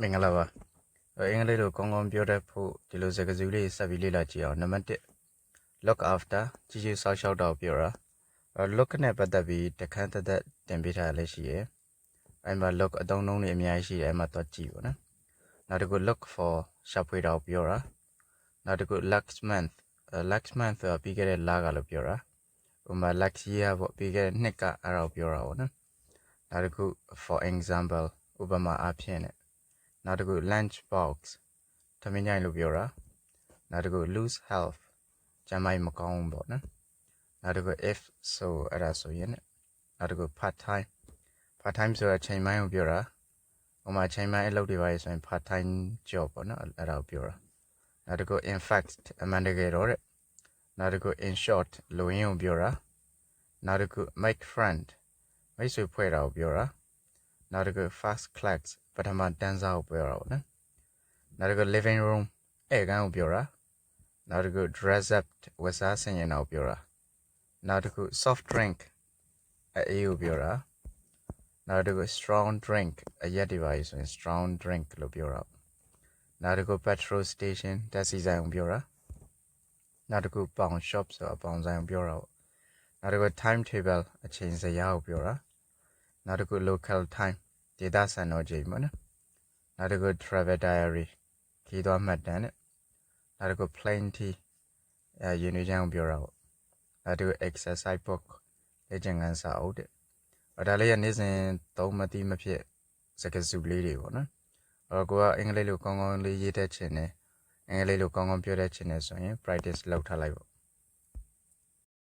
မင်္ဂလာပါအဲ့အင်္ဂလိပ်လိုကောင်းကောင်းပြောတတ်ဖို့ဒီလိုစကားစုလေးဆက်ပြီးလေ့လာကြည့်အောင်နံပါတ်1 look after ကြည့်ကြည့်စောက်ရှောက်တော့ပြောတာအဲ့ look နဲ့ပတ်သက်ပြီးတခန်းသက်သက်တင်ပေးထားရလည်းရှိရယ်အဲ့မှာ look အသုံးနှုန်းတွေအများကြီးရှိတယ်အဲ့မှာတော့ကြည့်ပါနော်နောက်တစ်ခု look for ရှာဖွေတော့ပြောတာနောက်တစ်ခု last month အဲ့ last month ဆိုပြီးခဲ့တဲ့လကလို့ပြောတာဥပမာ last year ပေါ့ပြီးခဲ့တဲ့နှစ်ကအဲ့ဒါကိုပြောတာပေါ့နော်နောက်တစ်ခု for example ဥပမာအားဖြင့်နဲ့ နောက်တစ်ခု lunch box ထမင်းကြိုင်လို့ပြောတာနောက်တစ်ခု lose health ကျန်းမာရေးမကောင်းဘူးပေါ့နော်နောက်တစ်ခု if so အဲ့ဒါဆိုရင်နောက်တစ်ခု part time part time ဆိုတာချိန်ပိုင်းကိုပြောတာဟိုမှာချိန်ပိုင်းအလုပ်တွေပါရဆိုရင် part time job ပေါ့နော်အဲ့ဒါကိုပြောတာနောက်တစ်ခု in fact အမှန်တကယ်တော့တဲ့နောက်တစ်ခု in short လိုရင်းကိုပြောတာနောက်တစ်ခု make friend မိတ်ဆွေဖွဲ့တာကိုပြောတာ နောက်တစ်ခု first class ပထမတန်းစားကိုပြောတာပေါ့နော်နောက်တစ်ခု living room ဧကန်ကိုပြောတာနောက်တစ်ခု dress up ဝတ်စားဆင်ရင်တော့ပြောတာနောက်တစ်ခု soft drink အေးကိုပြောတာနောက်တစ်ခု strong drink အရက်တွေပါကြီးဆိုရင် strong drink လို့ပြောတာနောက်တစ်ခု petrol station တက်စီဆိုင်ကိုပြောတာနောက်တစ်ခု pawn shop ဆိုတာပေါင်ဆိုင်ကိုပြောတာပေါ့နောက်တစ်ခု timetable အချိန်ဇယားကိုပြောတာ နောက်တစ်ခု local time ဒေသစံတော်ချိန်ပေါ့နော်နောက်တစ်ခု travel diary ခီးသွားမှတ်တမ်းနဲ့နောက်တစ်ခု plenty အဲရင်းနှီးချမ်းကိုပြောတာပေါ့နောက်တစ်ခု exercise book လေ့ကျင့်ခန်းစာအုပ်တဲ့အဲဒါလေးကနေ့စဉ်သုံးမသိမဖြစ်စကားစုလေးတွေပေါ့နော်အဲတော့ကိုကအင်္ဂလိပ်လိုကောင်းကောင်းလေးရေးတတ်ချင်တယ်အင်္ဂလိပ်လိုကောင်းကောင်းပြောတတ်ချင်တယ်ဆိုရင် practice လုပ်ထားလိုက်ပေါ့